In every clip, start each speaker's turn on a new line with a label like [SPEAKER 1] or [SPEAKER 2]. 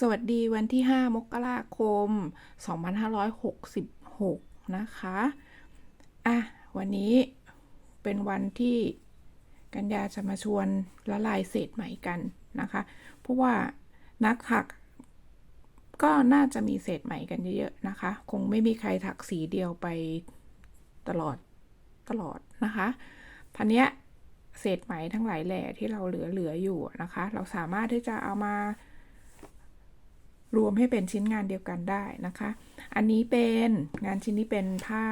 [SPEAKER 1] สวัสดีวันที่ 5 มกราคม 2566 นะคะ อะ วันนี้เป็นวันที่กันยาจะมาชวนละลายเศษไหมกันนะคะ เพราะว่านักถักก็น่าจะมีเศษไหมกันเยอะๆนะคะ คงไม่มีใครถักสีเดียวไปตลอดตลอดนะคะพันเนี้ยเศษไหมทั้งหลายแหล่ที่เราเหลือๆอยู่นะคะ เราสามารถที่จะเอามา รวมให้เป็นชิ้นงานเดียวกันได้นะคะ อันนี้เป็นงานชิ้นนี้เป็นผ้า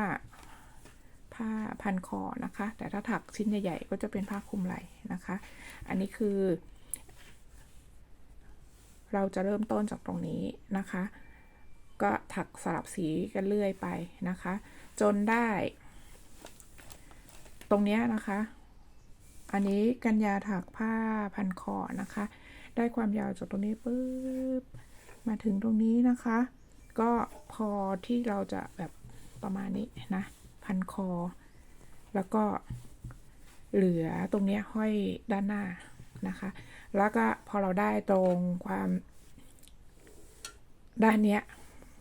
[SPEAKER 1] ผ้าพันคอนะคะ แต่ถ้าถักชิ้นใหญ่ๆก็จะเป็นผ้าคลุมไหล่นะคะ อันนี้คือ เราจะเริ่มต้นจากตรงนี้นะคะ ก็ถักสลับสีกันเรื่อยไปนะคะ จนได้ ตรงนี้นะคะ อันนี้กันยาถักผ้าพันคอนะคะ ได้ความยาวจากตรงนี้ปุ๊บ มาถึงตรงนี้นะคะ ก็พอที่เราจะแบบประมาณนี้นะ พันคอ แล้วก็เหลือตรงนี้ห้อยด้านหน้านะคะ แล้วก็พอเราได้ตรงความด้านเนี้ย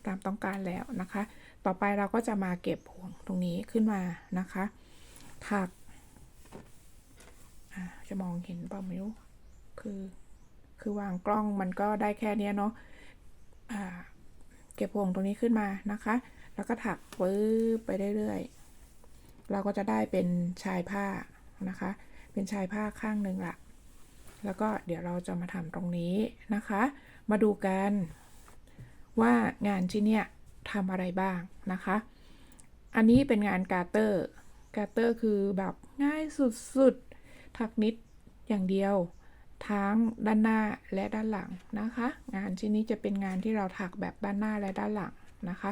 [SPEAKER 1] ตามต้องการแล้วนะคะ ต่อไปเราก็จะมาเก็บห่วงตรงนี้ขึ้นมานะคะ ถักจะมองเห็นเปล่าไม่รู้ คือ คือวางกล้องมันก็ได้แค่เนี้ยเนาะ เก็บห่วงตรงนี้ขึ้นมานะคะ แล้วก็ถักปื้บไปเรื่อยๆ เราก็จะได้เป็นชายผ้านะคะ เป็นชายผ้าข้างหนึ่งละแล้วก็เดี๋ยวเราจะมาทำตรงนี้นะคะ มาดูกันว่างานชิ้นเนี้ยทำอะไรบ้างนะคะ อันนี้เป็นงานกาเตอร์ กาเตอร์คือแบบง่ายสุดๆ ถักนิดอย่างเดียว ทั้งด้านหน้าและด้านหลังนะคะ งานชิ้นนี้จะเป็นงานที่เราถักแบบด้านหน้าและด้านหลังนะคะ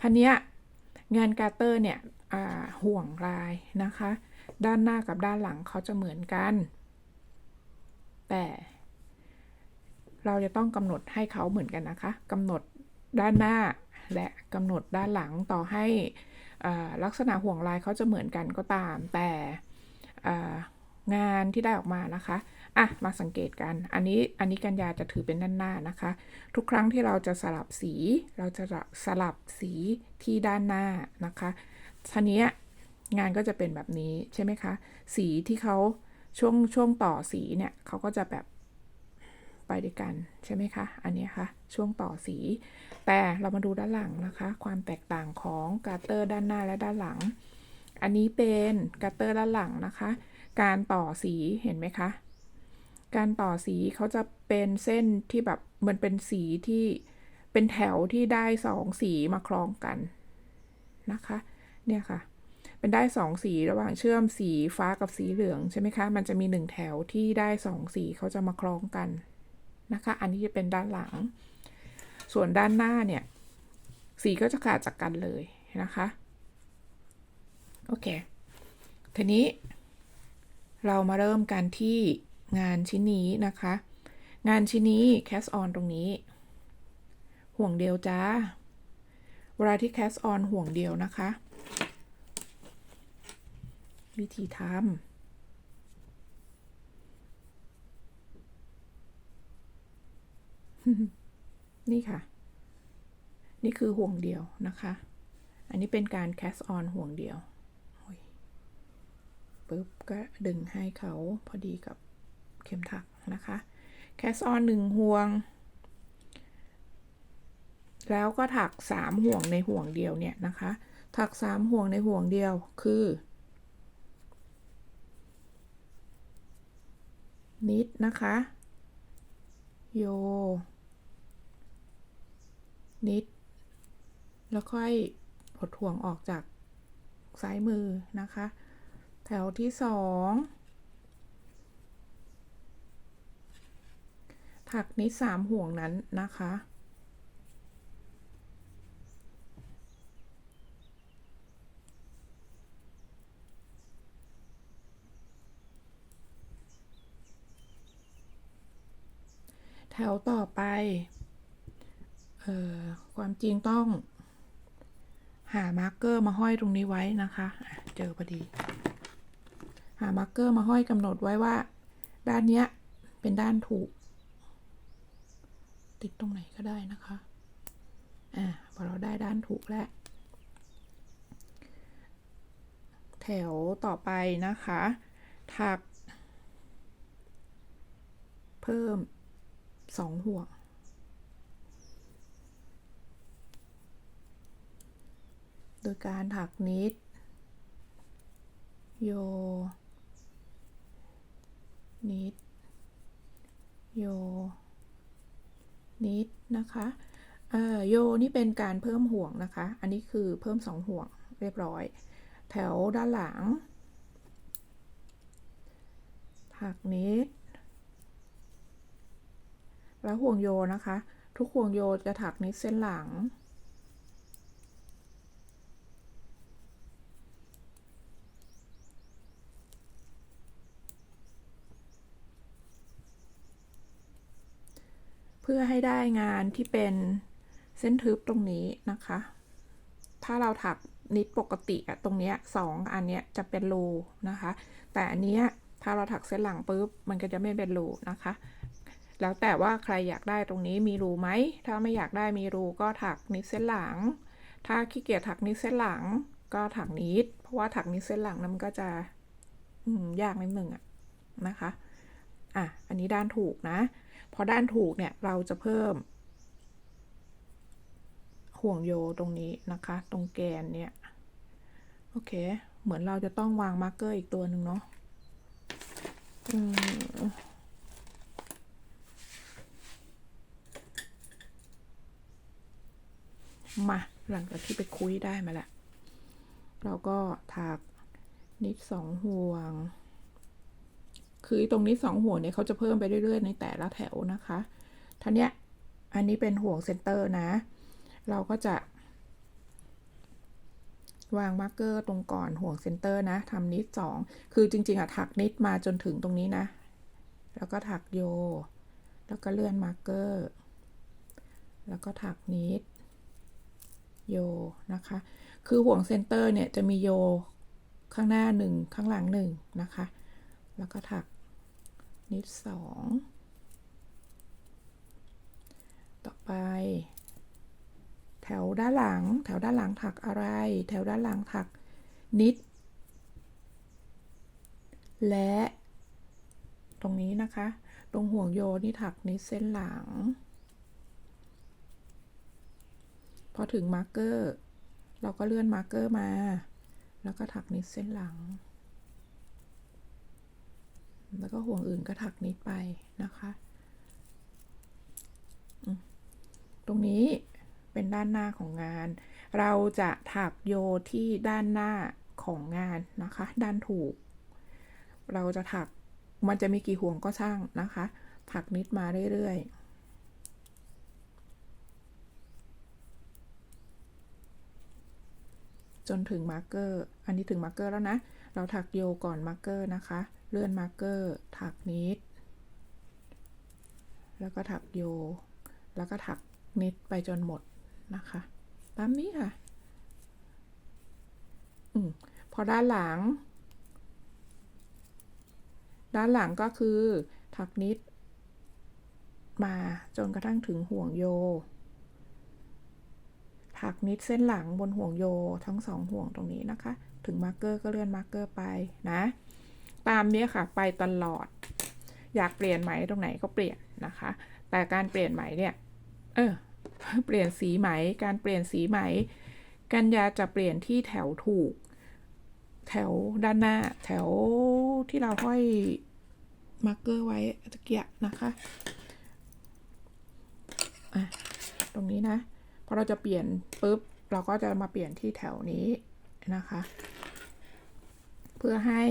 [SPEAKER 1] พันเนี้ยงานกาเตอร์เนี่ยห่วงลายนะคะ ด้านหน้ากับด้านหลังเขาจะเหมือนกัน แต่เราจะต้องกำหนดให้เขาเหมือนกันนะคะกำหนดด้านหน้าและกำหนดด้านหลังต่อให้ลักษณะห่วงลายเขาจะเหมือนกันก็ตาม แต่ งานที่ได้ออกมานะคะอะมาสังเกตกัน อันนี้อันนี้กันยาจะถือเป็นด้านหน้านะคะ ทุกครั้งที่เราจะสลับสี เราจะสลับสีที่ด้านหน้านะคะทีนี้งานก็จะเป็นแบบนี้ใช่ไหมคะ สีที่เขาช่วงช่วงต่อสีเนี่ยเขาก็จะแบบไปด้วยกันใช่ไหมคะ อันนี้คะ่ะช่วงต่อสี แต่เรามาดูด้านหลังนะคะ ความแตกต่างของกาเตอร์ด้านหน้าและด้านหลัง อันนี้เป็นกาเตอร์ด้านหลังนะคะ การต่อสีเห็นไหมคะ การต่อสีเขาจะเป็นเส้นที่แบบมือนเป็นสีที่เป็นแถวที่ได้สองสีมาคล้องกันนะคะ เนี่ยค่ะ เป็นได้สองสีระหว่างเชื่อมสีฟ้ากับสีเหลืองใช่ไหมคะ มันจะมีหนึ่งแถวที่ได้สองสีเขาจะมาคล้องกันนะคะ อันนี้จะเป็นด้านหลัง ส่วนด้านหน้าเนี่ย สีก็จะขาดจากกันเลยนะคะ โอเค ทีนี้ เรามาเริ่มกันที่งานชิ้นนี้นะคะ งานชิ้นนี้แคสออนตรงนี้ ห่วงเดียวจ้า เวลาที่แคสออนห่วงเดียวนะคะ วิธีทำนี่ค่ะ นี่คือห่วงเดียวนะคะ อันนี้เป็นการแคสออนห่วงเดียว ปุ๊บก็ดึงให้เขาพอดีกับเข็มถักนะคะ แคสออนหนึ่งห่วง แล้วก็ถักสามห่วงในห่วงเดียวเนี่ยนะคะ ถักสามห่วงในห่วงเดียวคือนิดนะคะ โย นิด แล้วค่อยปลดห่วงออกจากซ้ายมือนะคะ แถวที่สองถักนิดสามห่วงนั้นนะคะ แถวต่อไป เอ่อ ความจริงต้อง หามาร์กเกอร์มาห้อยตรงนี้ไว้นะคะเจอพอดี หามาร์กเกอร์มาห้อยกำหนดไว้ว่า ด้านเนี้ยเป็นด้านถูก ติดตรงไหนก็ได้นะคะ อ่าพอเราได้ด้านถูกแล้ว แถวต่อไปนะคะ ถัก เพิ่มสองห่วงโดยการถักนิด โย นิดโยนิดนะคะเอ่อโยนี่เป็นการเพิ่มห่วงนะคะ อันนี้คือเพิ่มสองห่วงเรียบร้อย แถวด้านหลัง ถักนิด แล้วห่วงโยนะคะ ทุกห่วงโยจะถักนิดเส้นหลัง เพื่อให้ได้งานที่เป็นเส้นทึบตรงนี้นะคะ ถ้าเราถักนิดปกติอะตรงเนี้ยสองอันเนี้ยจะเป็นรูนะคะ แต่อันเนี้ยถ้าเราถักเส้นหลังปุ๊บมันก็จะไม่เป็นรูนะคะ แล้วแต่ว่าใครอยากได้ตรงนี้มีรูไหม ถ้าไม่อยากได้มีรูก็ถักนิดเส้นหลัง ถ้าขี้เกียจถักนิดเส้นหลังก็ถักนิด เพราะว่าถักนิดเส้นหลังนั้นก็จะยากนิดหนึ่งอะนะคะ อะ อันนี้ด้านถูกนะ พอด้านถูกเนี่ยเราจะเพิ่ม ห่วงโยตรงนี้นะคะ ตรงแกนเนี่ย โอเค เหมือนเราจะต้องวางมาร์กเกอร์อีกตัวหนึ่งเนาะอืมมาหลังจากที่ไปคุยได้มาแล้วเราก็ถักนิดสองห่วง คือตรงนี้สองห่วงเนี่ยเขาจะเพิ่มไปเรื่อยๆ ในแต่ละแถวนะคะท่านี้อันนี้เป็นห่วงเซนเตอร์นะ เราก็จะ วางมาร์กเกอร์ตรงก่อนห่วงเซนเตอร์นะทำนิดสองคือจริง ๆอะถักนิดมาจนถึงตรงนี้นะ แล้วก็ถักโย แล้วก็เลื่อนมาร์กเกอร์ แล้วก็ถักนิด โยนะคะ คือห่วงเซนเตอร์เนี่ยจะมีโยข้างหน้าหนึ่งข้างหลังหนึ่งนะคะ แล้วก็ถัก นิดสองต่อไป แถวด้านหลัง แถวด้านหลังถักอะไร แถวด้านหลังถักนิด และตรงนี้นะคะ ตรงห่วงโยนี่ถักนิดเส้นหลัง พอถึงมาร์กเกอร์ เราก็เลื่อนมาร์กเกอร์มา แล้วก็ถักนิดเส้นหลัง แล้วก็ห่วงอื่นก็ถักนิดไปนะคะตรงนี้เป็นด้านหน้าของงาน เราจะถักโยที่ด้านหน้าของงานนะคะ ด้านถูก เราจะถักมันจะมีกี่ห่วงก็ช่างนะคะ ถักนิดมาเรื่อยๆจนถึงมาร์กเกอร์ อันนี้ถึงมาร์กเกอร์แล้วนะ เราถักโยก่อนมาร์กเกอร์นะคะ เลื่อนมาร์กเกอร์ถักนิด แล้วก็ถักโย แล้วก็ถักนิดไปจนหมดนะคะ ตามนี้ค่ะอืมพอด้านหลัง ด้านหลังก็คือถักนิด มาจนกระทั่งถึงห่วงโย ถักนิดเส้นหลังบนห่วงโยทั้งสองห่วงตรงนี้นะคะ ถึงมาร์กเกอร์ก็เลื่อนมาร์กเกอร์ไปนะ ตามนี้ค่ะ ไปตลอด อยากเปลี่ยนไหมตรงไหนก็เปลี่ยนนะคะ แต่การเปลี่ยนไหมเนี่ย เออ เปลี่ยนสีไหม การเปลี่ยนสีไหม กันยาจะเปลี่ยนที่แถวถูก แถวด้านหน้า แถวที่เราห้อยมาร์กเกอร์ไว้ตะเกียะนะคะะตรงนี้นะ พอเราจะเปลี่ยนปุ๊บ เราก็จะมาเปลี่ยนที่แถวนี้นะคะ เพื่อให้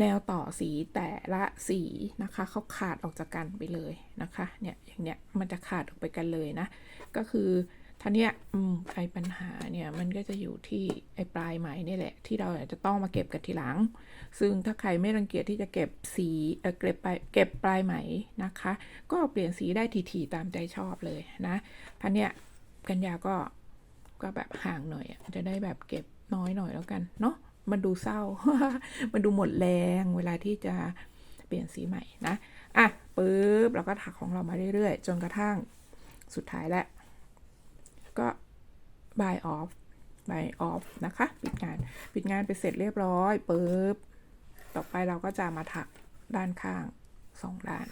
[SPEAKER 1] แนวต่อสีแต่ละสีนะคะเขาขาดออกจากกันไปเลยนะคะเนี่ยอย่างเนี้ยมันจะขาดออกไปกันเลยนะ ก็คือท่าเนี้ยอืมไอปัญหาเนี่ยมันก็จะอยู่ที่ไอปลายไหมนี่แหละ ที่เราจะต้องมาเก็บกันทีหลัง ซึ่งถ้าใครไม่รังเกียจที่จะเก็บสีเออเก็บปลายเก็บปลายไหมนะคะ ก็เปลี่ยนสีได้ทีๆตามใจชอบเลยนะท่าเนี้ยกันยาก็ก็แบบห่างหน่อยจะได้แบบเก็บน้อยหน่อยแล้วกันเนาะ มันดูเศร้า มันดูหมดแรงเวลาที่จะเปลี่ยนสีใหม่นะ อะปึ๊บแล้วก็ถักของเรามาเรื่อยๆ จนกระทั่งสุดท้ายแล้วก็ buy off buy off นะคะ ปิดงาน ปิดงานไปเสร็จเรียบร้อยปึ๊บ ต่อไปเราก็จะมาถักด้านข้างสองด้าน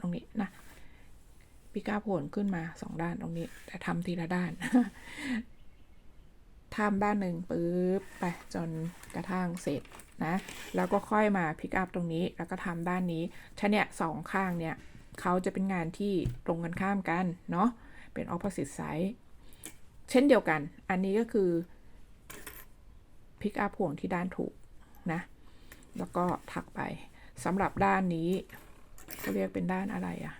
[SPEAKER 1] ตรงนี้นะพิก้าโผลขึ้นมาสองด้านตรงนี้ แต่ทำทีละด้าน ทำด้านหนึ่งปึ๊บไปจนกระทั่งเสร็จนะแล้วก็ค่อยมาพิกอัพตรงนี้แล้วก็ทำด้านนี้ถ้าเนี่ยสองข้างเนี่ยเขาจะเป็นงานที่ตรงกันข้ามกันเนาะเป็น opposite side เช่นเดียวกัน อันนี้ก็คือพิกอัพห่วงที่ด้านถูกนะ แล้วก็ถักไปสำหรับด้านนี้เขาเรียกเป็นด้านอะไรอะ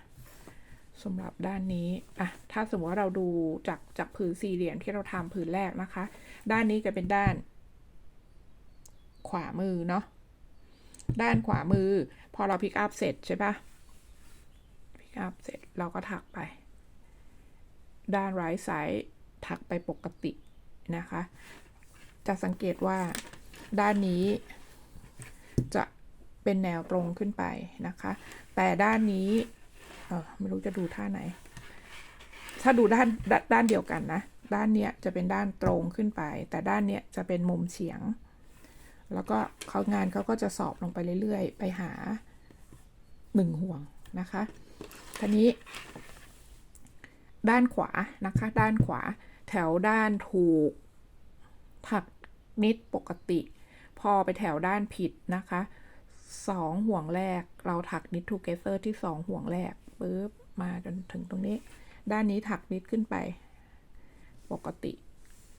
[SPEAKER 1] สำหรับด้านนี้อะถ้าสมมติว่าเราดูจากจากผืนสี่เหลี่ยมที่เราทำผืนแรกนะคะ ด้านนี้จะเป็นด้าน ขวามือเนาะด้านขวามือ พอเราพิกอัพเสร็จใช่ปะพิกอัพเสร็จเราก็ถักไป ด้าน right side ถักไปปกตินะคะ จะสังเกตว่าด้านนี้ จะเป็นแนวตรงขึ้นไปนะคะ แต่ด้านนี้ ออไม่รู้จะดูท่าไหน ถ้าดูด้านดด้านเดียวกันนะ ด้านเนี้ยจะเป็นด้านตรงขึ้นไป แต่ด้านเนี้ยจะเป็นมุมเฉียง แล้วก็เขางานเขาก็จะสอบลงไปเรื่อยๆ ไปหาหนึ่งห่วงนะคะทีนี้ ด้านขวานะคะ ด้านขวา แถวด้านถูกถักนิดปกติ พอไปแถวด้านผิดนะคะสองห่วงแรกเราถักนิดทูเกเซอร์ที่สองห่วงแรก ปึ๊บมาจนถึงตรงนี้ ด้านนี้ถักนิดขึ้นไป ปกติ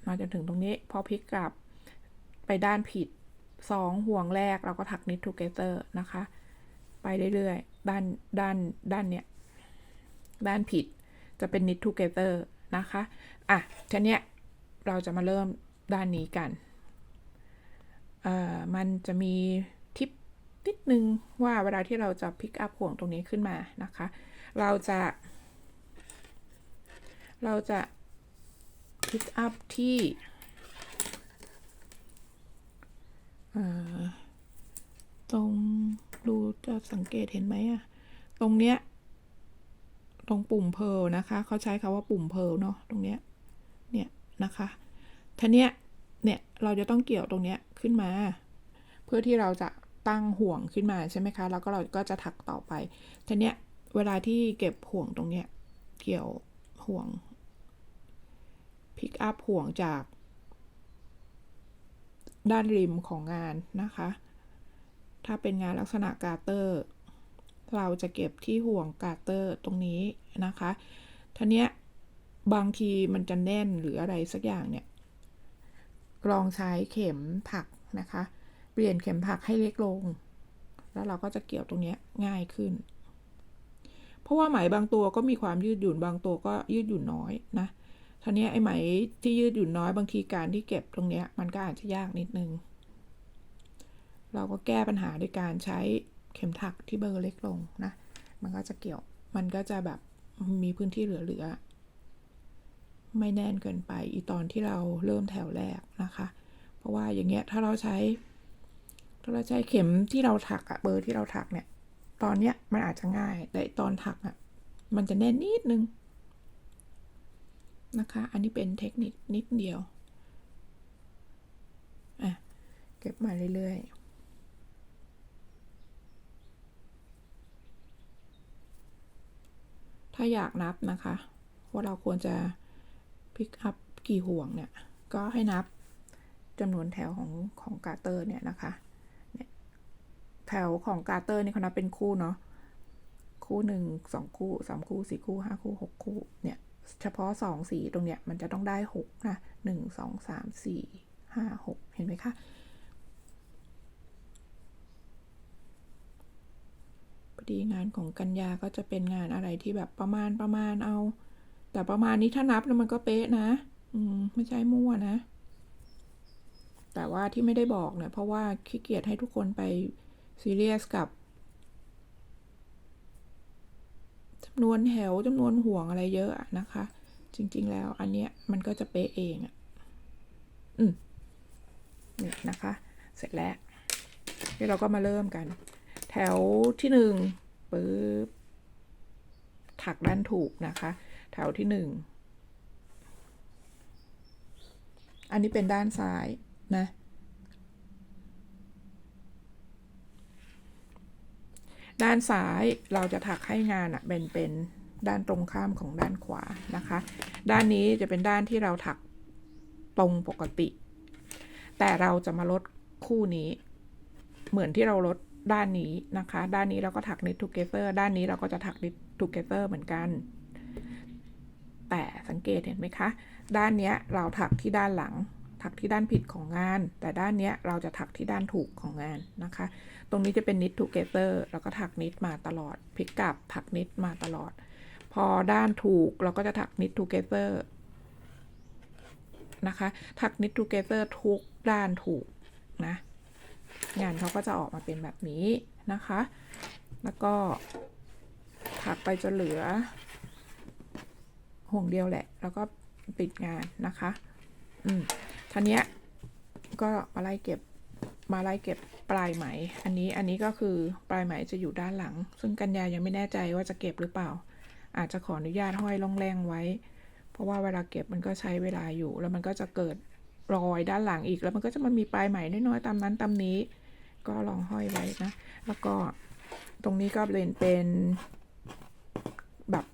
[SPEAKER 1] มาจนถึงตรงนี้ พอพลิกกลับไปด้านผิดสองห่วงแรกเราก็ถักนิดทูเกเซอร์นะคะ ไปเรื่อยๆ ด้านด้านด้านเนี้ย ด้านผิดจะเป็น knit together นะคะ อะทีเนี้ยเราจะมาเริ่มด้านนี้กัน เอ่อ มันจะมีทิปนิดนึงว่าเวลาที่เราจะพิกอัพห่วงตรงนี้ขึ้นมานะคะ เราจะ เราจะพิกอัพที่ตรงดูจะสังเกตเห็นไหมอะตรงเนี้ย ตรงปุ่มเพลนะคะเขาใช้คาว่าปุ่มเพลเนาะตรงเนี้ยเนี่ยนะคะทีเนี้ยเนี่ยเราจะต้องเกี่ยวตรงเนี้ยขึ้นมา เพื่อที่เราจะตั้งห่วงขึ้นมาใช่ไหมคะ แล้วก็เราก็จะถักต่อไปทีเนี้ย เวลาที่เก็บห่วงตรงเนี้ย เกี่ยวห่วงพิกอัพห่วงจาก ด้านริมของงานนะคะ ถ้าเป็นงานลักษณะกาเตอร์ เราจะเก็บที่ห่วงกาเตอร์ตรงนี้นะคะทีเนี้ยบางทีมันจะแน่นหรืออะไรสักอย่างเนี่ย ลองใช้เข็มถักนะคะ เปลี่ยนเข็มถักให้เล็กลง แล้วเราก็จะเกี่ยวตรงนี้ง่ายขึ้น เพราะว่าไหมบางตัวก็มีความยืดหยุ่นบางตัวก็ยืดหยุ่นน้อยนะทีเนี้ไอ้ไหมที่ยืดหยุ่นน้อยบางทีการที่เก็บตรงเนี้ยมันก็อาจจะยากนิดนึง เราก็แก้ปัญหาด้วยการใช้เข็มถักที่เบอร์เล็กลงนะ มันก็จะเกี่ยว มันก็จะแบบมีพื้นที่เหลือๆ ไม่แน่นเกินไป อีตอนที่เราเริ่มแถวแรกนะคะ เพราะว่าอย่างเงี้ยถ้าเราใช้ ถ้าเราใช้เข็มที่เราถักอะเบอร์ที่เราถักเนี่ย ตอนเนี้ยมันอาจจะง่าย แต่ตอนถักอะมันจะแน่นนิดนึงนะคะ อันนี้เป็นเทคนิคนิดเดียว อะ เก็บมาเรื่อยๆถ้าอยากนับนะคะว่าเราควรจะพิกอัพกี่ห่วงเนี่ย ก็ให้นับจำนวนแถวของของกาเตอร์เนี่ยนะคะ แถวของกาเตอร์นี่เขานับเป็นคู่เนาะคู่หนึ่งสองคู่สามคู่สี่คู่ห้าคู่หกคู่เนี่ยเฉพาะสองสีตรงเนี้ยมันจะต้องได้หกนะหนึ่งสองสามสี่ห้าหกเห็นไหมคะพอดีงานของกัญญาก็จะเป็นงานอะไรที่แบบประมาณประมาณเอา แต่ประมาณนี้ถ้านับแล้วมันก็เป๊ะนะ อืมไม่ใช่มั่วนะ แต่ว่าที่ไม่ได้บอกเนี่ยเพราะว่าขี้เกียจให้ทุกคนไป ซีเรียสกับจำนวนแถวจำนวนห่วงอะไรเยอะนะคะ จริง ๆ แล้วอันเนี้ยมันก็จะเป๊ะเองอะอืมนี่นะคะ เสร็จแล้วเดี๋ยวเราก็มาเริ่มกัน แถวที่หนึ่งปึ๊บถักด้านถูกนะคะ แถวที่หนึ่งอันนี้เป็นด้านซ้ายนะ ด้านซ้ายเราจะถักให้งานอะเป็นเป็นด้านตรงข้ามของด้านขวานะคะ ด้านนี้จะเป็นด้านที่เราถักตรงปกติ แต่เราจะมาลดคู่นี้ เหมือนที่เราลดด้านนี้นะคะ ด้านนี้เราก็ถัก knit together ด้านนี้เราก็จะถัก knit together เหมือนกัน แต่สังเกตเห็นไหมคะ ด้านเนี้ยเราถักที่ด้านหลัง ถักที่ด้านผิดของงาน แต่ด้านเนี้ยเราจะถักที่ด้านถูกของงานนะคะ รงนี้จะเป็น knit together แล้วก็ถัก knit มาตลอดพลิกกลับถัก knit มาตลอด พอด้านถูกเราก็จะถัก knit together นะคะ ถัก knit together ทุกด้านถูกนะ งานเขาก็จะออกมาเป็นแบบนี้นะคะ แล้วก็ถักไปจนเหลือห่วงเดียวแหละ แล้วก็ปิดงานนะคะ อืมท่านี้ยก็มาไล่เก็บมาไล่เก็บ ลายไหม อันนี้อันนี้ก็คือปลายไหมจะอยู่ด้านหลัง ซึ่งกันยายังไม่แน่ใจว่าจะเก็บหรือเปล่า อาจจะขออนุญาตห้อยล่องแรงไว้ เพราะว่าเวลาเก็บมันก็ใช้เวลาอยู่ แล้วมันก็จะเกิดรอยด้านหลังอีก แล้วมันก็จะมามีปลายไหมน้อยๆตามนั้นตามนี้ ก็ลองห้อยไว้นะ แล้วก็ตรงนี้ก็เป็นเป็นแบบ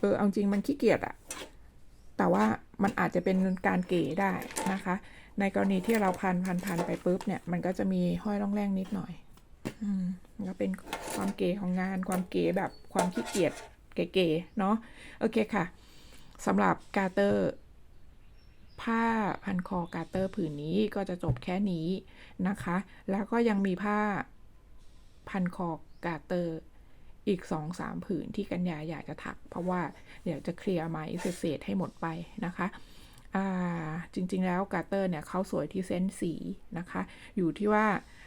[SPEAKER 1] เออเอาจริงมันขี้เกียจอะแต่ว่า มันอาจจะเป็นการเก๋ได้นะคะ ในกรณีที่เราพันพันพันไปปุ๊บเนี่ย มันก็จะมีห้อยร่องแรงนิดหน่อยอืมก็เป็นความเก๋ของงาน ความเก๋แบบความขี้เกียจเก๋ๆเนาะโอเคค่ะสำหรับกาเตอร์ผ้าพันคอกาเตอร์ผืนนี้ก็จะจบแค่นี้นะคะ แล้วก็ยังมีผ้าพันคอกาเตอร์ อีก2องสามผืนที่กันยาอยากจะถัก เพราะว่าเดี๋ยวจะเคลียร์ไหมเศษให้หมดไปนะคะอ่าจริง ๆ แล้วกาเตอร์เนี่ยเขาสวยที่เส้นสีนะคะ อยู่ที่ว่า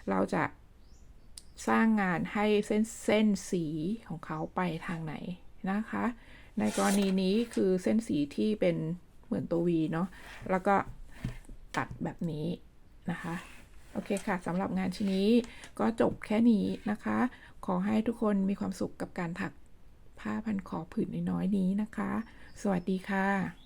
[SPEAKER 1] เราจะสร้างงานให้เส้นเส้นสีของเขาไปทางไหนนะคะ ในกรณีนี้คือเส้นสีที่เป็นเหมือนตัว V เนาะแล้วก็ตัดแบบนี้นะคะ โอเคค่ะสำหรับงานชิ้นนี้ก็จบแค่นี้นะคะ ขอให้ทุกคนมีความสุขกับการถักผ้าพันคอผืนน้อยๆนี้นะคะ สวัสดีค่ะ